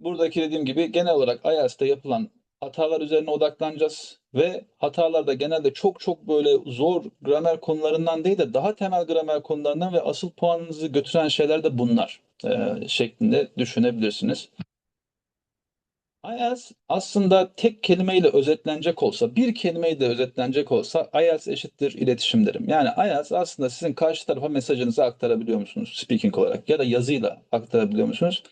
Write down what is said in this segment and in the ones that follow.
buradaki dediğim gibi genel olarak IELTS'te yapılan hatalar üzerine odaklanacağız ve hatalar da genelde çok çok böyle zor gramer konularından değil de daha temel gramer konularından ve asıl puanınızı götüren şeyler de bunlar e, şeklinde düşünebilirsiniz. IELTS aslında tek kelimeyle özetlenecek olsa, bir kelimeyle özetlenecek olsa IELTS eşittir iletişim derim. Yani IELTS aslında sizin karşı tarafa mesajınızı aktarabiliyor musunuz speaking olarak ya da yazıyla aktarabiliyor musunuz?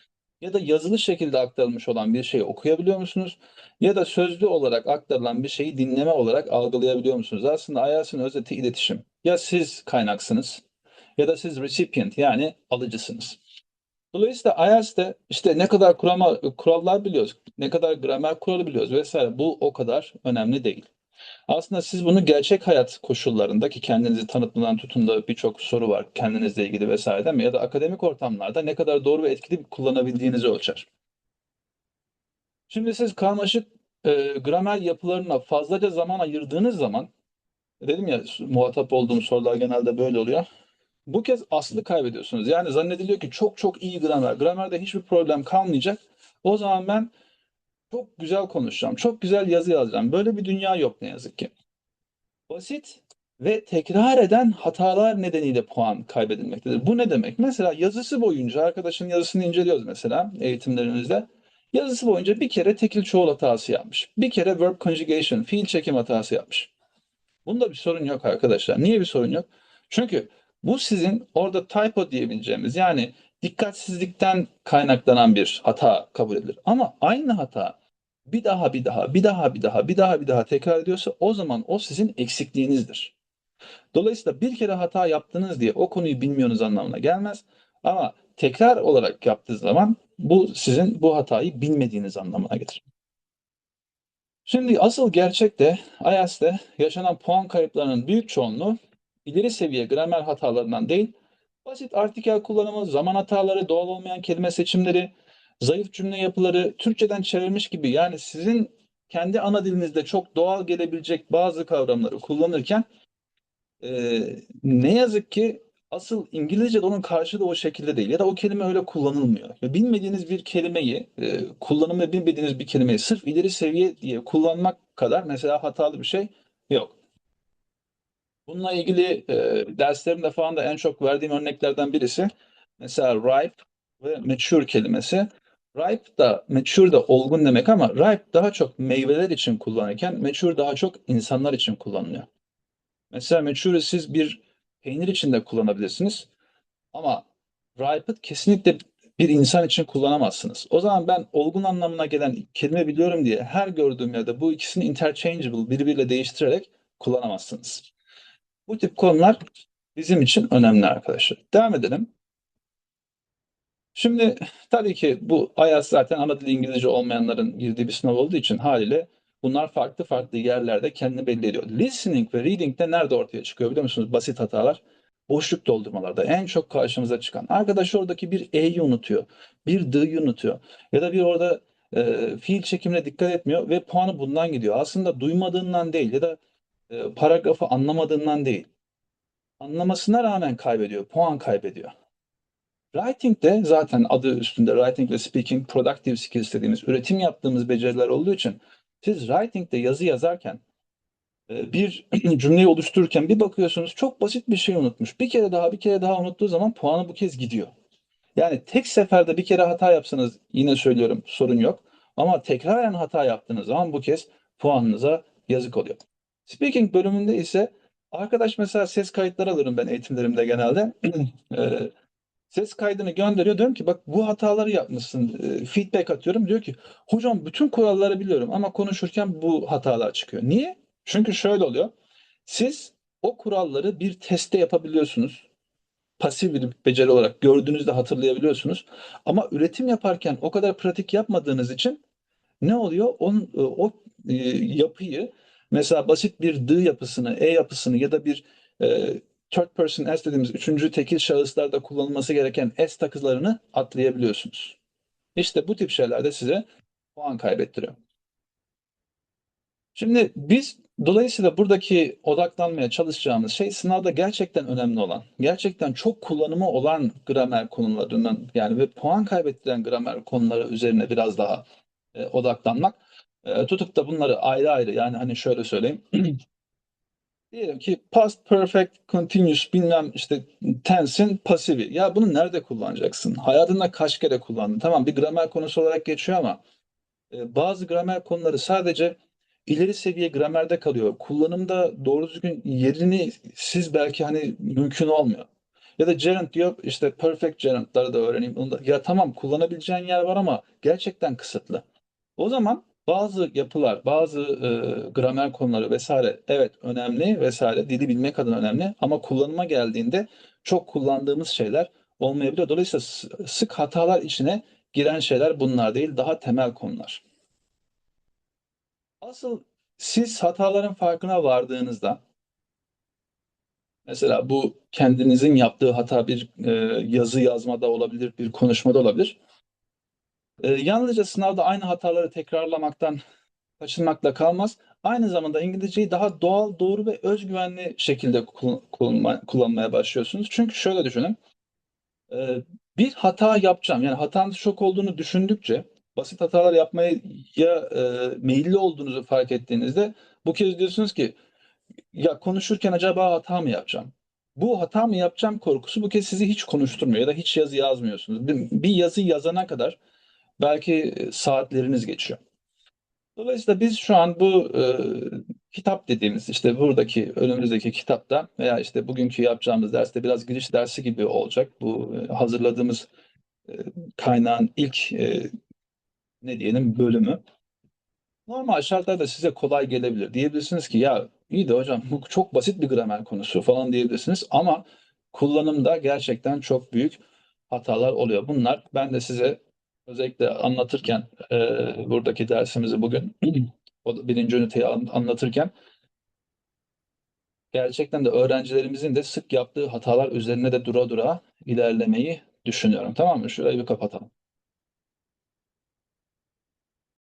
Ya da yazılı şekilde aktarılmış olan bir şeyi okuyabiliyor musunuz? Ya da sözlü olarak aktarılan bir şeyi dinleme olarak algılayabiliyor musunuz? Aslında IELTS'in özeti iletişim. Ya siz kaynaksınız ya da siz recipient yani alıcısınız. Dolayısıyla IELTS'te işte ne kadar kurama, kurallar biliyoruz, ne kadar gramer kuralı biliyoruz vesaire bu o kadar önemli değil. Aslında siz bunu gerçek hayat koşullarında ki kendinizi tanıtmadan tutun da birçok soru var kendinizle ilgili vesaire mi? Ya da akademik ortamlarda ne kadar doğru ve etkili kullanabildiğinizi ölçer. Şimdi siz karmaşık e, gramer yapılarına fazlaca zaman ayırdığınız zaman dedim ya muhatap olduğum sorular genelde böyle oluyor. Bu kez aslı kaybediyorsunuz. Yani zannediliyor ki çok çok iyi gramer. Gramerde hiçbir problem kalmayacak. O zaman ben çok güzel konuşacağım. Çok güzel yazı yazacağım. Böyle bir dünya yok ne yazık ki. Basit ve tekrar eden hatalar nedeniyle puan kaybedilmektedir. Bu ne demek? Mesela yazısı boyunca arkadaşın yazısını inceliyoruz mesela eğitimlerimizde. Yazısı boyunca bir kere tekil çoğul hatası yapmış. Bir kere verb conjugation, fiil çekim hatası yapmış. Bunda bir sorun yok arkadaşlar. Niye bir sorun yok? Çünkü bu sizin orada typo diyebileceğimiz yani dikkatsizlikten kaynaklanan bir hata kabul edilir. Ama aynı hata bir daha bir daha bir daha bir daha bir daha bir daha tekrar ediyorsa o zaman o sizin eksikliğinizdir. Dolayısıyla bir kere hata yaptınız diye o konuyu bilmiyorsunuz anlamına gelmez. Ama tekrar olarak yaptığı zaman bu sizin bu hatayı bilmediğiniz anlamına gelir. Şimdi asıl gerçek de IELTS'te yaşanan puan kayıplarının büyük çoğunluğu ileri seviye gramer hatalarından değil, basit artikel kullanımı, zaman hataları, doğal olmayan kelime seçimleri, zayıf cümle yapıları, Türkçeden çevrilmiş gibi yani sizin kendi ana dilinizde çok doğal gelebilecek bazı kavramları kullanırken e, ne yazık ki asıl İngilizce'de onun karşılığı o şekilde değil ya da o kelime öyle kullanılmıyor. Ya bilmediğiniz bir kelimeyi, e, kullanımı bilmediğiniz bir kelimeyi sırf ileri seviye diye kullanmak kadar mesela hatalı bir şey yok. Bununla ilgili e, derslerimde falan da en çok verdiğim örneklerden birisi mesela ripe ve mature kelimesi. Ripe da mature da olgun demek ama ripe daha çok meyveler için kullanırken mature daha çok insanlar için kullanılıyor. Mesela mature'ı siz bir peynir için de kullanabilirsiniz ama ripe'ı kesinlikle bir insan için kullanamazsınız. O zaman ben olgun anlamına gelen kelime biliyorum diye her gördüğüm yerde bu ikisini interchangeable birbiriyle değiştirerek kullanamazsınız. Bu tip konular bizim için önemli arkadaşlar. Devam edelim. Şimdi tabii ki bu IELTS zaten ana dili İngilizce olmayanların girdiği bir sınav olduğu için haliyle bunlar farklı farklı yerlerde kendini belli ediyor. Listening ve reading'de nerede ortaya çıkıyor biliyor musunuz? Basit hatalar. Boşluk doldurmalarda en çok karşımıza çıkan. Arkadaş oradaki bir E'yi unutuyor. Bir D'yi unutuyor. Ya da bir orada e, fiil çekimine dikkat etmiyor ve puanı bundan gidiyor. Aslında duymadığından değil ya da e, paragrafı anlamadığından değil. Anlamasına rağmen kaybediyor, puan kaybediyor. Writing de zaten adı üstünde writing ve speaking productive skills dediğimiz üretim yaptığımız beceriler olduğu için siz writing'de yazı yazarken e, bir cümleyi oluştururken bir bakıyorsunuz çok basit bir şey unutmuş. Bir kere daha bir kere daha unuttuğu zaman puanı bu kez gidiyor. Yani tek seferde bir kere hata yapsanız yine söylüyorum sorun yok. Ama tekraren hata yaptığınız zaman bu kez puanınıza yazık oluyor. Speaking bölümünde ise arkadaş mesela ses kayıtları alırım ben eğitimlerimde genelde. Ses kaydını gönderiyor. Diyorum ki bak bu hataları yapmışsın. Ee, feedback atıyorum. Diyor ki hocam bütün kuralları biliyorum ama konuşurken bu hatalar çıkıyor. Niye? Çünkü şöyle oluyor. Siz o kuralları bir testte yapabiliyorsunuz. Pasif bir beceri olarak gördüğünüzde hatırlayabiliyorsunuz. Ama üretim yaparken o kadar pratik yapmadığınız için ne oluyor? Onun, o e, yapıyı Mesela basit bir D yapısını, E yapısını ya da bir e, third person S dediğimiz üçüncü tekil şahıslarda kullanılması gereken S takılarını atlayabiliyorsunuz. İşte bu tip şeyler de size puan kaybettiriyor. Şimdi biz Dolayısıyla buradaki odaklanmaya çalışacağımız şey sınavda gerçekten önemli olan, gerçekten çok kullanımı olan gramer konularının yani ve puan kaybettiren gramer konuları üzerine biraz daha e, odaklanmak. E, tutup da bunları ayrı ayrı yani hani şöyle söyleyeyim. Diyelim ki past perfect continuous bilmem işte tense'in pasifi. Ya bunu nerede kullanacaksın? Hayatında kaç kere kullandın? Tamam bir gramer konusu olarak geçiyor ama e, bazı gramer konuları sadece ileri seviye gramerde kalıyor. Kullanımda doğru düzgün yerini siz belki hani mümkün olmuyor. Ya da gerund diyor işte perfect gerundları da öğreneyim. Onu da- ya tamam kullanabileceğin yer var ama gerçekten kısıtlı. O zaman bazı yapılar, bazı e, gramer konuları vesaire evet önemli vesaire dili bilmek adına önemli ama kullanıma geldiğinde çok kullandığımız şeyler olmayabiliyor. Dolayısıyla sık hatalar içine giren şeyler bunlar değil, daha temel konular. Asıl siz hataların farkına vardığınızda mesela bu kendinizin yaptığı hata bir e, yazı yazmada olabilir, bir konuşmada olabilir. E, yalnızca sınavda aynı hataları tekrarlamaktan kaçınmakla kalmaz. Aynı zamanda İngilizceyi daha doğal, doğru ve özgüvenli şekilde kul- kullanma- kullanmaya başlıyorsunuz. Çünkü şöyle düşünün. e, bir hata yapacağım. Yani hatanın çok olduğunu düşündükçe basit hatalar yapmaya ya e, meyilli olduğunuzu fark ettiğinizde bu kez diyorsunuz ki ya konuşurken acaba hata mı yapacağım? Bu hata mı yapacağım korkusu bu kez sizi hiç konuşturmuyor ya da hiç yazı yazmıyorsunuz. Bir, bir yazı yazana kadar belki e, saatleriniz geçiyor. Dolayısıyla biz şu an bu e, kitap dediğimiz işte buradaki önümüzdeki kitapta veya işte bugünkü yapacağımız derste biraz giriş dersi gibi olacak. Bu e, hazırladığımız e, kaynağın ilk e, ne diyelim bölümü. Normal şartlarda size kolay gelebilir. Diyebilirsiniz ki ya iyi de hocam bu çok basit bir gramer konusu falan diyebilirsiniz ama kullanımda gerçekten çok büyük hatalar oluyor. Bunlar ben de size özellikle anlatırken e, buradaki dersimizi bugün o birinci üniteyi an- anlatırken gerçekten de öğrencilerimizin de sık yaptığı hatalar üzerine de dura dura ilerlemeyi düşünüyorum. Tamam mı? Şurayı bir kapatalım.